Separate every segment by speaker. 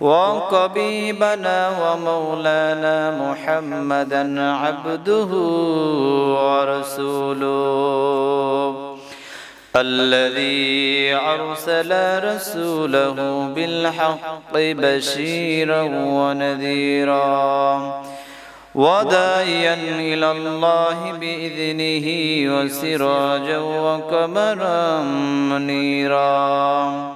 Speaker 1: وقبيبنا ومولانا محمدا عبده ورسوله. الذي أرسل رسوله بالحق بشيرا ونذيرا. وداعيا إلى الله بإذنه وسراجا وقمرا منيرا.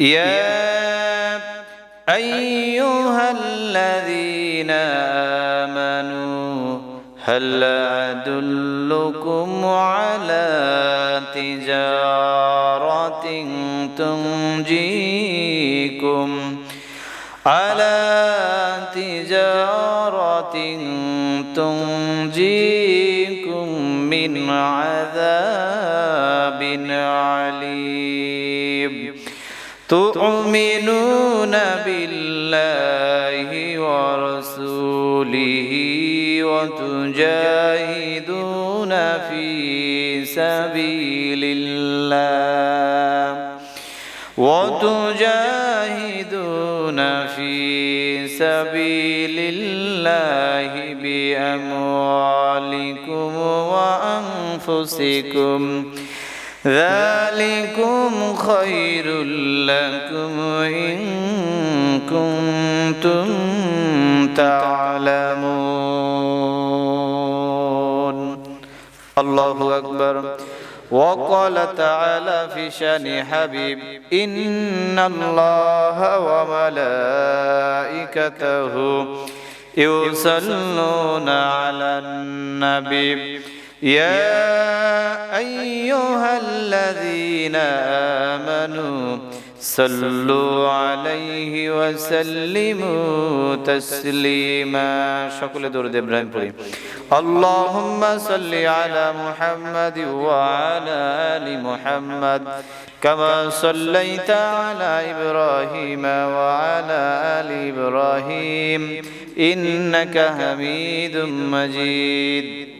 Speaker 1: يا أيها الذين آمنوا هل أدلكم على تجارة تنجيكم؟ على تجارة تنجيكم من عذاب عليم تؤمنون بالله ورسوله وتجاهدون في سبيل الله وتجاهدون في سبيل الله بأموالكم وأنفسكم ذلكم خير لكم إن كنتم تعلمون الله أكبر وقال تعالى في شان حبيب إن الله وملائكته يصلون على النبي يا أيها الذين آمنوا صلوا عليه وسلموا تسليما. شكل درود إبراهيم পড়ি اللهم صل على محمد وعلى آل محمد كما صليت على إبراهيم وعلى آل إبراهيم. إنك حميد مجيد.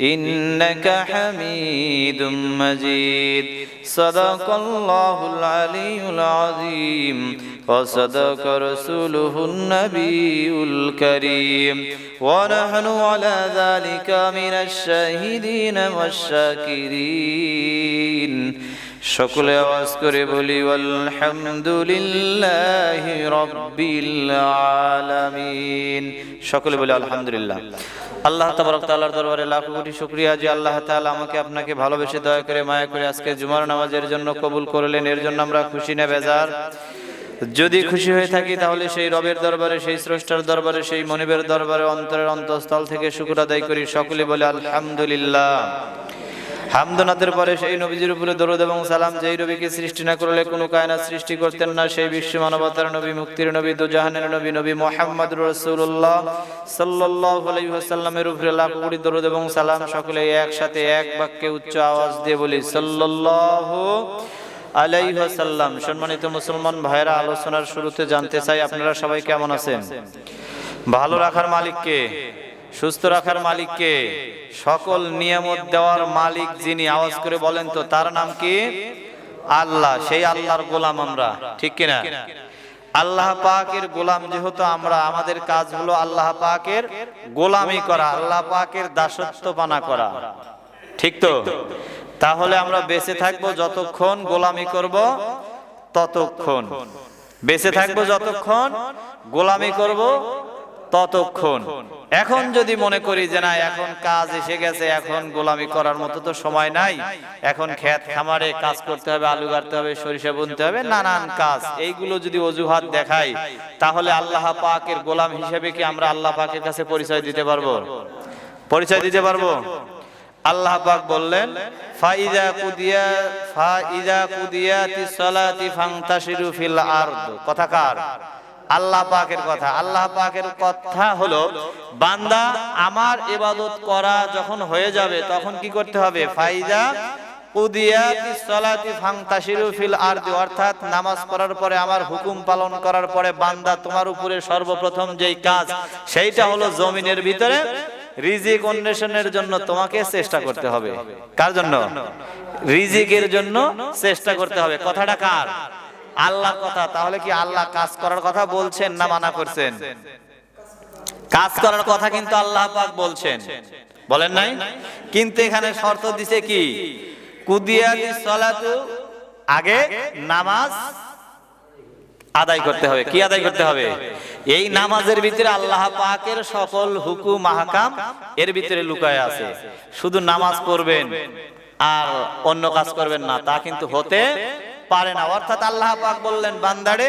Speaker 1: إنك حميد مجيد. صدق الله العلي العظيم. وصدق رسوله النبي الكريم. ونحن على ذلك من الشاهدين والشاكرين. সকলে আওয়াজ করে বলি, আলহামদুলিল্লাহ রব্বিল আলামিন। সকলে বলি, আলহামদুলিল্লাহ। আল্লাহ তাবারক তাআলার দরবারে লাখ কোটি শুকরিয়া যে আল্লাহ তাআলা আমাকে আপনাকে ভালোবেসে দয়া করে, মায়া করে আজকে জুমার নামাজের জন্য কবুল করলেন। এর জন্য আমরা খুশি না বেজার। যদি খুশি হয়ে থাকি, তাহলে সেই রবের দরবারে, সেই স্রষ্টার দরবারে, সেই মনিবের দরবারে, অন্তরের অন্তঃস্থল থেকে শুকুর আদায় করি। সকলে বলে, আলহামদুলিল্লাহ। হামদনাথের পরে সেই নবীজির উপরে দরুদ এবং সালাম যেই নবীকে সৃষ্টি না করলে কোনো কায়না সৃষ্টি করতেন না, সেই বিশ্ব মানবতার নবী, মুক্তির নবী, দুজাহানের নবী নবী মোহাম্মদ রসুল্লাহ সাল্লাহ আলাইসাল্লামের উপরে লাখ কোটি দরুদ এবং সালাম সকলে একসাথে এক বাক্যে উচ্চ আওয়াজ দিয়ে বলি সাল্লাহ আলাইহাসাল্লাম সম্মানিত মুসলমান ভাইরা আলোচনার শুরুতে জানতে চাই, আপনারা সবাই কেমন আছেন? ভালো রাখার মালিককে? সুস্থ রাখার মালিককে সকল নিয়ামত দেওয়ার মালিক যিনি, আওয়াজ করে বলেন তো, তার নাম কি? আল্লাহ, সেই আল্লাহর গোলাম আমরা, ঠিক কিনা? আল্লাহ পাকের গোলাম যেহেতু আমরা, আমাদের কাজ হলো আল্লাহ পাকের গোলামি করা, আল্লাহ পাকের দাসত্ব পানা করা, ঠিক তো? তাহলে আমরা বেঁচে থাকব যতক্ষণ গোলামি করব ততক্ষণ। বেঁচে থাকব যতক্ষণ গোলামি করব ততক্ষণ। এখন যদি মনে করি যে না এখন কাজ এসে গেছে এখন গোলামি করার মতো তো সময় নাই। এখন ক্ষেত খামারে কাজ করতে হবে আলু কাটতে হবে সরিষা বুনতে হবে নানান কাজ। এইগুলো যদি অজুহাত দেখাই তাহলে আল্লাহ পাকের গোলাম হিসেবে কি আমরা আল্লাহ পাকের কাছে পরিচয় দিতে পারব? পরিচয় দিতে পারব? আল্লাহ পাক বললেন ফাইদা কুদিয়া ফাইদা কুদিয়াতিস সালাতি ফান্তাশিরু ফিল আরদ। কথাকার আল্লাহ পাকের কথা। আল্লাহ পাকের কথা হলো, বান্দা আমার ইবাদত করা যখন হয়ে যাবে, তখন কি করতে হবে? ফাইজা অর্থাৎ নামাজ পড়ার পরে, আমার হুকুম পালন করার পরে বান্দা তোমার উপরে সর্বপ্রথম যেই কাজ, সেইটা হলো জমিনের ভিতরে রিজিক অন্বেষণের জন্য তোমাকে চেষ্টা করতে হবে। কার জন্য? রিজিকের জন্য চেষ্টা করতে হবে। কথাটা কার? আল্লাহর কথা, তাহলে কি আল্লাহ কাজ করার কথা বলছেন না মানা করছেন? কাজ করার কথা কিন্তু আল্লাহ পাক বলছেন। বলেন নাই? কিন্তু এখানে শর্ত দিছে কি? কুদিয়াতি সালাতু, আগে নামাজ আদায় করতে হবে। কি আদায় করতে হবে? এই নামাজের ভিতরে আল্লাহ পাকের সকল হুকুম, মাহকাম এর ভিতরে লুকায় আছে। শুধু নামাজ পড়বেন আর অন্য কাজ করবেন না, তা কিন্তু হতে পারে না। অর্থাৎ আল্লাহ পাক বললেন, বান্দারে,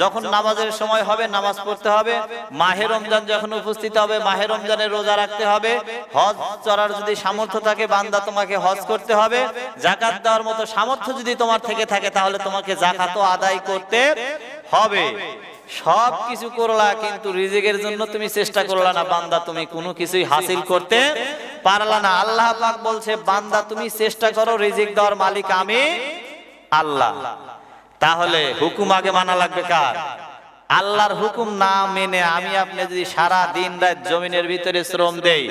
Speaker 1: যখন নামাজের সময় হবে, নামাজ পড়তে হবে। মাহে রমজান যখন উপস্থিত হবে, মাহে রমজানের রোজা রাখতে হবে। হজ চড়ার যদি সামর্থ্য থাকে, বান্দা তোমাকে হজ করতে হবে। জাকাত দেওয়ার মতো সামর্থ্য যদি তোমার থেকে থাকে, তাহলে তোমাকে জাকাতও আদায় করতে হবে। সব কিছু করলা, কিন্তু রিজিকের জন্য তুমি চেষ্টা করলা না। বান্দা তুমি কোনো কিছুই হাসিল করতে পারলা না। আল্লাহ পাক বলছে, বান্দা তুমি চেষ্টা করো রিজিক দেওয়ার মালিক আমি আল্লাহ। তাহলে হুকুম আগে মানা লাগবে কার? আল্লাহর হুকুম না মেনে আমি আপনি যদি সারা দিন রাত জমিনের ভিতরে শ্রম দেই,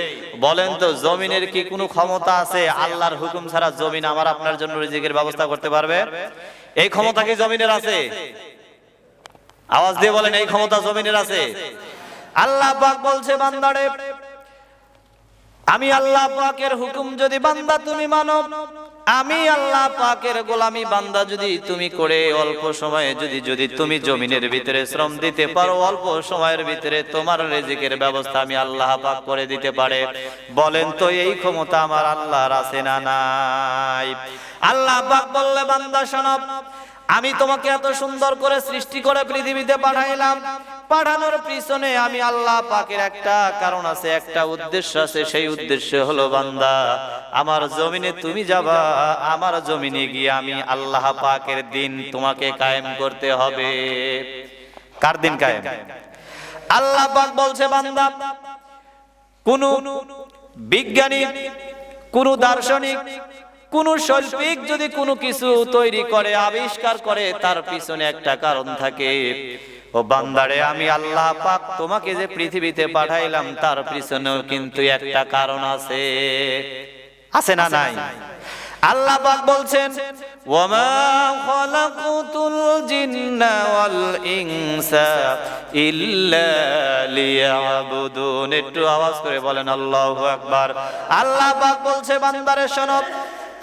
Speaker 1: বলেন তো জমিনের কি কোনো ক্ষমতা আছে? আল্লাহর হুকুম ছাড়া জমিন আমার আপনার জন্য রিজিকের ব্যবস্থা করতে পারবে? এই ক্ষমতা কি জমিনের আছে? আওয়াজ দিয়ে বলেন, এই ক্ষমতা জমিনের আছে। আল্লাহ পাক বলছে, বান্দারে আমি আল্লাহ পাকের হুকুম যদি বান্দা তুমি মানো, আমি আল্লাহ পাকের গোলামি বান্দা যদি তুমি করে, অল্প সময়ে যদি যদি তুমি জমিনের ভিতরে শ্রম দিতে পারো, অল্প সময়ের ভিতরে তোমার রেজিকের ব্যবস্থা আমি আল্লাহ পাক করে দিতে পারে। বলেন তো এই ক্ষমতা আমার আল্লাহর আছে না নাই? আল্লাহ পাক বললে, বান্দা শোনব আমি তোমাকে এত সুন্দর করে সৃষ্টি করে পৃথিবীতে পাঠাইলাম পাঠানোর পিছনে আমি আল্লাহ পাকের একটা কারণ আছে, একটা উদ্দেশ্য আছে। সেই উদ্দেশ্য হলো, বান্দা, আমার জমিনে তুমি যাবা, আমার জমিনে গিয়ে আমি আল্লাহ পাকের দিন তোমাকে কায়েম করতে হবে। কার দিন কায়েম? আল্লাহ পাক বলছে, বান্দা, কোন বিজ্ঞানী, কোন দার্শনিক, কোন শৈল্পিক যদি কোনো কিছু তৈরি করে, আবিষ্কার করে, তার পিছনে একটা কারণ থাকে। ও বান্দারে, আমি আল্লাহ পাক তোমাকে যে পৃথিবীতে পাঠাইলাম, তার পিছনেও কিন্তু একটা কারণ আছে। আছে না নাই? আল্লাহ পাক বলছেন, ওয়ামা খালাকুতুল জিন্না ওয়াল ইনসা ইল্লা লিয়াবুদুন। একটু আওয়াজ করে বলেন, আল্লাহু আকবার। আল্লাহ পাক বলছে, বান্দারে, শোনো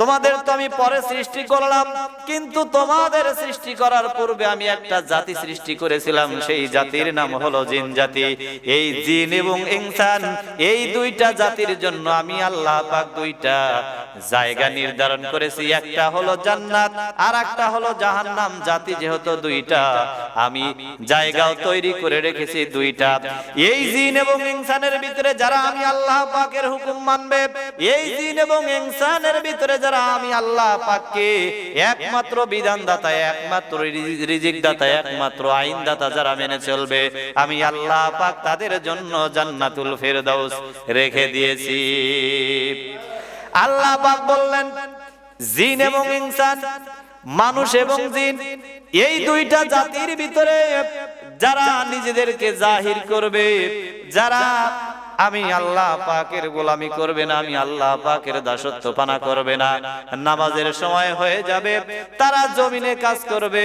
Speaker 1: তোমাদের তো আমি পরে সৃষ্টি করলাম, কিন্তু তোমাদের সৃষ্টি করার পূর্বে আমি একটা জাতি সৃষ্টি করেছিলাম, সেই জাতির নাম হলো জিন জাতি। এই জিন এবং ইনসান, এই দুইটা জাতির জন্য আমি আল্লাহ পাক দুইটা জায়গা নির্ধারণ করেছি, একটা হলো জান্নাত আর একটা হলো জাহান্নাম। জাতি যেহেতু দুইটা, আমি জায়গাও তৈরি করে রেখেছি দুইটা। এই জিন এবং ইনসানের ভিতরে যারা আমি আল্লাহ পাকের হুকুম মানবে, এই জিন এবং ইনসানের ভিতরে যারা আমি আল্লাহ পাককে একমাত্র বিধানদাতা, একমাত্র রিজিক দাতা একমাত্র আইন দাতা যারা মেনে চলবে, আমি আল্লাহ পাক তাদের জন্য জান্নাতুল ফেরদাউস রেখে দিয়েছি। আল্লাহ পাক বললেন, জিন এবং ইনসান, মানুষ এবং জিন, এই দুইটা জাতির ভিতরে যারা নিজেদেরকে জাহির করবে, যারা আমি আল্লাহ পাকের গোলামি করবে না, আমি আল্লাহ পাকের দাসত্ব পানা করবে না। নামাজের সময় হয়ে যাবে, তারা জমিনে কাজ করবে।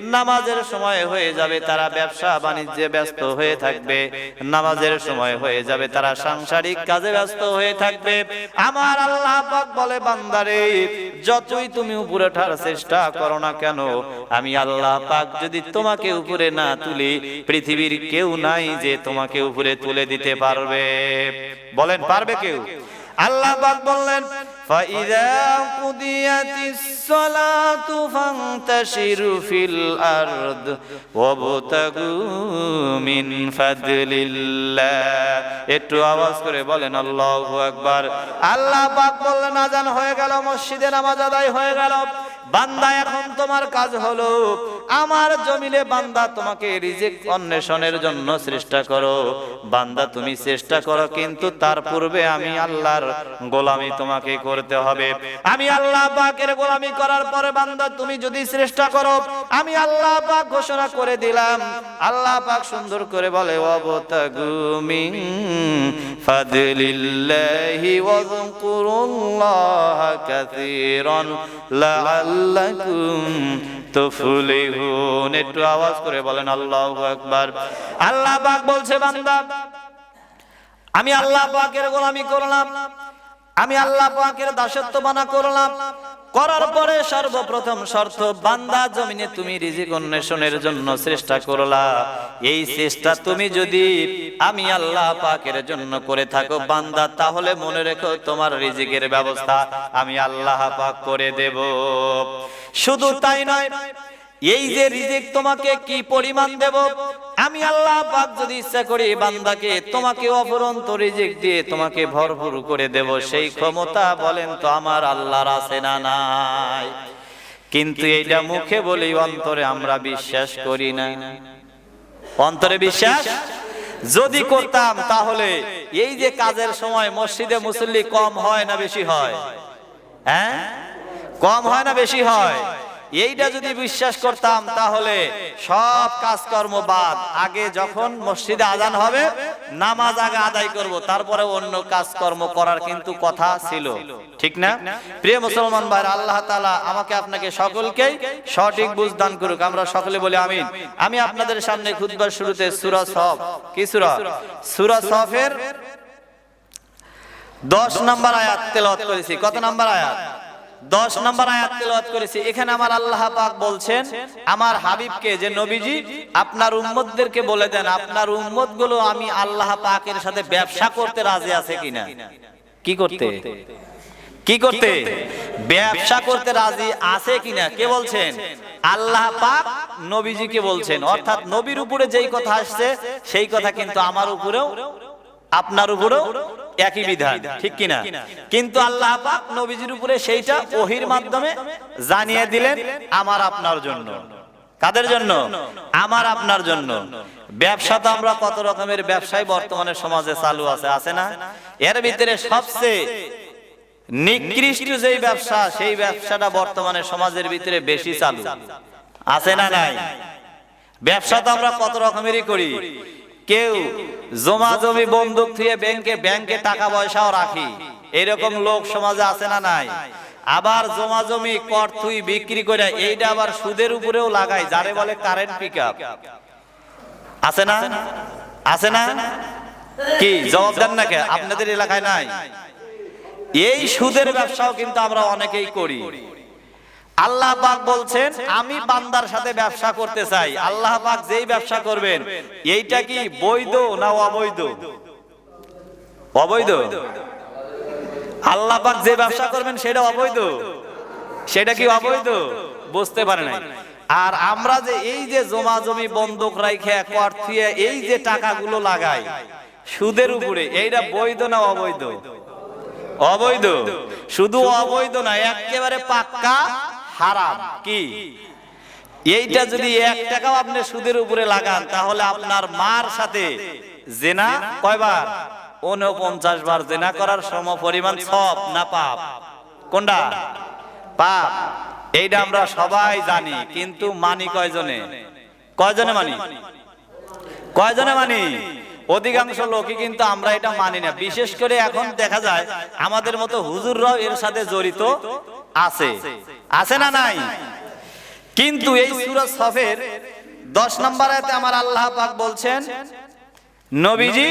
Speaker 1: নামাজের সময় হয়ে যাবে, তারা ব্যবসা বাণিজ্যে ব্যস্ত হয়ে থাকবে। নামাজের সময় হয়ে যাবে, তারা সাংসারিক কাজে ব্যস্ত হয়ে থাকবে। আমার আল্লাহ পাক বলে, বান্দারে, যতই তুমি উপরে ওঠার চেষ্টা করো না কেন, আমি আল্লাহ পাক যদি তোমাকে উপরে না তুলি, পৃথিবীর কেউ নাই যে তোমাকে উপরে তুলে দিতে পারবে। বলেন পারবে কেউ? আল্লাহ বললেন فإذا قضيت الصلاة فانتشروا في الأرض وابتغوا من فضل الله একটু আওয়াজ করে বলেন আল্লাহু আকবার আল্লাহ পাক বললেন আজান হয়ে গেল মসজিদে নামাজ আদায় হয়ে গেল বান্দা এখন তোমার কাজ হলো আমার জমিনে বান্দা তোমাকে রিজিক অন্বেষণের জন্য চেষ্টা করো বান্দা তুমি চেষ্টা করো কিন্তু তার পূর্বে আমি আল্লাহর গোলামি তোমাকে করতে হবে। আমি আল্লাহ পাকের গোলামি করার পরে বান্দা, তুমি যদি চেষ্টা করো, আমি আল্লাহ পাক ঘোষণা করে দিলাম। আল্লাহ পাক সুন্দর করে বলে ফাদলিল্লাহি ওয়াযকুরুল্লাহ কাসীরান লাআল্লাকুম তুফলিহুন। একটু আওয়াজ করে বলেন, আল্লাহু আকবার। আল্লাহ পাক বলছে, বান্দা, আমি আল্লাহ পাকের গোলামি করলাম। আমি আল্লাহ পাকের দাসত্ব বানা করলাম। করার পরে সর্বপ্রথম শর্ত, বান্দা জমিনে তুমি রিজিক অন্বেষণের জন্য চেষ্টা করলা। এই চেষ্টা তুমি যদি আমি আল্লাহ পাকের জন্য করে থাকো বান্দা, তাহলে মনে রেখো তোমার রিজিকের ব্যবস্থা আমি আল্লাহ পাক করে দেব। শুধু তাই নয় এই যে রিজিক তোমাকে কি পরিমাণ দেব? আমি আল্লাহ পাক যদি ইচ্ছা করি বান্দাকে তোমাকে অপরন্ত রিজিক দিয়ে তোমাকে ভরপুর করে দেব, সেই ক্ষমতা বলেন তো আমার আল্লাহর আছে না নাই? কিন্তু এইটা মুখে বলি অন্তরে আমরা বিশ্বাস করি না। অন্তরে বিশ্বাস? যদি করতাম তাহলে এই যে কাজের সময় মসজিদে মুসল্লি কম হয় না বেশি হয়? হ্যাঁ? কম হয় না বেশি হয়? এইটা যদি বিশ্বাস করতাম তাহলে সব কাজকর্ম বাদ। আগে যখন মসজিদে আজান হবে, নামাজ আগে আদায় করব, তারপরে অন্য কাজকর্ম করার কিন্তু কথা ছিল। ঠিক না? প্রিয় মুসলমান ভাই, আল্লাহ তাআলা আমাকে আপনাকে সকলকেই সঠিক বুঝ দান করুক। আমরা সকলে বলি আমিন। আমি আপনাদের সামনে খুতবার শুরুতে সূরা সফ। কি সূরা? সূরা সফের 10 নম্বর আয়াত তেলাওয়াত করেছি। কত নম্বর আয়াত? দশ নম্বর আয়াত তেলাওয়াত করেছি। এখানে আমার আল্লাহ পাক বলছেন, আমার হাবিবকে, যে নবীজি, আপনার উম্মতদেরকে বলে দেন, আপনার উম্মতগুলো আমি আল্লাহ পাকের সাথে ব্যবসা করতে রাজি আছে কিনা? কি করতে? কি করতে? ব্যবসা করতে রাজি আছে কিনা? কে বলছেন? আল্লাহ পাক নবীজিকে বলছেন। অর্থাৎ নবীর উপরে যেই কথা আসছে, সেই কথা কিন্তু আমার উপরেও, আপনার উপরেও একই বিধান, ঠিক কিনা? কিন্তু আল্লাহ পাক নবীজির উপরে সেইটা ওহির মাধ্যমে জানিয়ে দিলেন, আমার আপনার জন্য। কাদের জন্য? আমার আপনার জন্য। ব্যবসা তো আমরা কত রকমের ব্যবসায় বর্তমানে সমাজে চালু আছে আছে না? এর ভিতরে সবচেয়ে নিকৃষ্ট যেই ব্যবসা, সেই ব্যবসাটা বর্তমানে সমাজের ভিতরে বেশি চালু। আছে না নাই? ব্যবসা তো আমরা কত রকমেরই করি। কেউ জমা জমি বন্দুক থুয়ে ব্যাংকে ব্যাংকে টাকা পয়সাও রাখি। এরকম লোক সমাজে আছে না নাই? আবার জমা জমি কর থুই বিক্রি করে এইটা আবার সুদের উপরেও লাগাই যারে বলে কারেন্ট পিক আছে না? আছে না? কি, জবাব দেন না কে আপনাদের এলাকায় নাই? এই সুদের ব্যবসাও কিন্তু আমরা অনেকেই করি। আল্লাহ পাক বলছেন, আমি বান্দার সাথে ব্যবসা করতে চাই। আল্লাহ পাক যেই ব্যবসা করবেন, এইটা কি বৈধ না অবৈধ? অবৈধ। আল্লাহ পাক যে ব্যবসা করবেন, সেটা অবৈধ? সেটা কি অবৈধ? বুঝতে পারে নাই। আর আমরা যে এই যে জমা জমি বন্ধক রাইখে, কর থুয়ে এই যে টাকাগুলো লাগাই, সুদের উপরে, এইটা বৈধ না অবৈধ? অবৈধ। শুধু অবৈধ না, একেবারে পাক্কা হারাম কি? এইটা যদি এক টাকাও আপনি সুদের উপরে লাগান, তাহলে আপনার মার সাথে জেনা কয়বার? উনপঞ্চাশ বার জেনা করার সম পরিমাণ সব না পাপ? কোনটা? পাপ। এইটা আমরা সবাই জানি, কিন্তু মানি কয়জনে? কয়জনে মানি? কয়জনে মানি? অধিকাংশ লোকই কিন্তু আমরা এটা মানি না। বিশেষ করে এখন দেখা যায়, আমাদের মতো হুজুররাও এর সাথে জড়িত আছে। আছে না নাই? কিন্তু এই সূরা সফের 10 নম্বর আমার আল্লাহ পাক বলছেন, নবীজি,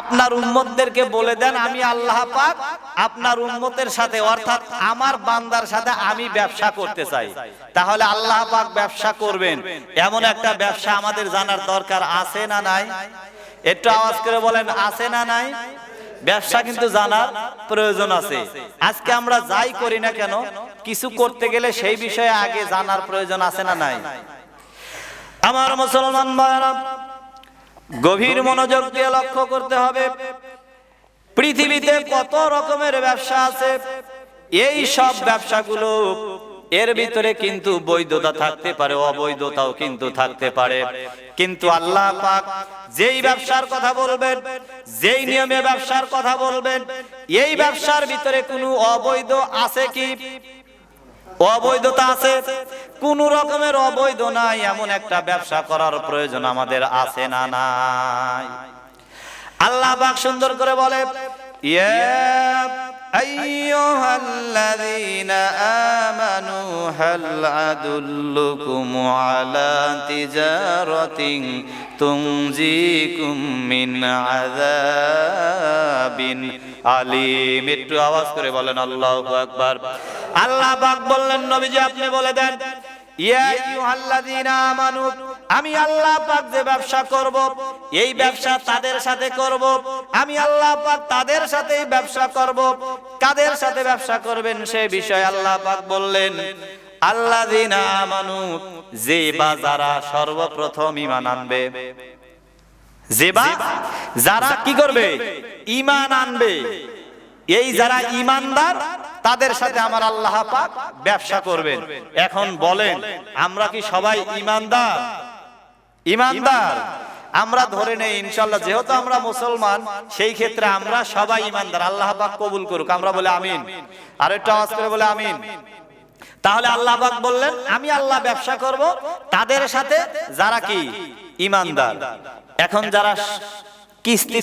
Speaker 1: আপনার উম্মতদেরকে বলে দেন, আমি আল্লাহ পাক আপনার উম্মতের সাথে, অর্থাৎ আমার বান্দার সাথে আমি ব্যবসা করতে চাই। তাহলে আল্লাহ পাক ব্যবসা করবেন। এমন একটা ব্যবসা আমাদের জানার দরকার আছে না নাই? একটু আওয়াজ করে বলেন, আছে না নাই? ব্যবসা কিন্তু জানার প্রয়োজন আছে। আজকে আমরা যাই করি না কেন, কিছু করতে গেলে সেই বিষয়ে আগে জানার প্রয়োজন আছে না নাই? আমার মুসলমান ভাইরা গভীর মনোযোগ দিয়ে লক্ষ্য করতে হবে, পৃথিবীতে কত রকমের ব্যবসা আছে, এই সব ব্যবসাগুলো এর ভিতরে কিন্তু বৈধতা থাকতে পারে, অবৈধতাও কিন্তু থাকতে পারে। কিন্তু আল্লাহ পাক যেই ব্যবসার কথা বলবেন, যেই নিয়মে ব্যবসার কথা বলবেন, এই ব্যবসার ভিতরে কোনো অবৈধ আছে কি? অবৈধতা আছে। কোন রকমের অবৈধ নাই, এমন একটা ব্যবসা করার প্রয়োজন আমাদের আছে না নাই? আল্লাহ পাক সুন্দর করে বলে, ইয়া আইয়ুহাল্লাযীনা আমানু, হাল আদুল্লুকুম আলা তিজারাতিন তুনজিকুম মিন আযাবিন আলিম। একটু আওয়াজ করে বলেন, আল্লাহ আকবার। আল্লাহ পাক বললেন, নবীজি আপনি বলে দেন, ইয়া আইয়ুহাল্লাযীনা আমানু আমি আল্লাহ পাক যে ব্যবসা করব, এই ব্যবসা তাদের সাথে করব। আমি আল্লাহ পাক তাদের সাথেই ব্যবসা করব। কাদের সাথে ব্যবসা করবেন সে বিষয়ে আল্লাহ পাক বললেন, আল্লাযীনা আমানু, যে বা যারা সর্বপ্রথম ঈমান আনবে, যে বা যারা কি করবে? ঈমান আনবে। এই যারা ইমানদার তাদের সাথে আমার আল্লাহ পাক ব্যবসা করবেন। এখন বলেন, আমরা কি সবাই ইমানদার ইমানদার। আমরা ধরে নেই ইনশাল্লাহ যেহেতু আমরা মুসলমান সেই ক্ষেত্রে আমরা সবাই ইমানদার। আল্লাহ পাক কবুল করুক আমরা বলে আমিন। আর একটু আওয়াজ করে বলে আমিন। তাহলে আল্লাহ পাক বললেন আমি আল্লাহ ব্যবসা করব তাদের সাথে যারা কি? ইমানদার। এখন যারা কিস্তি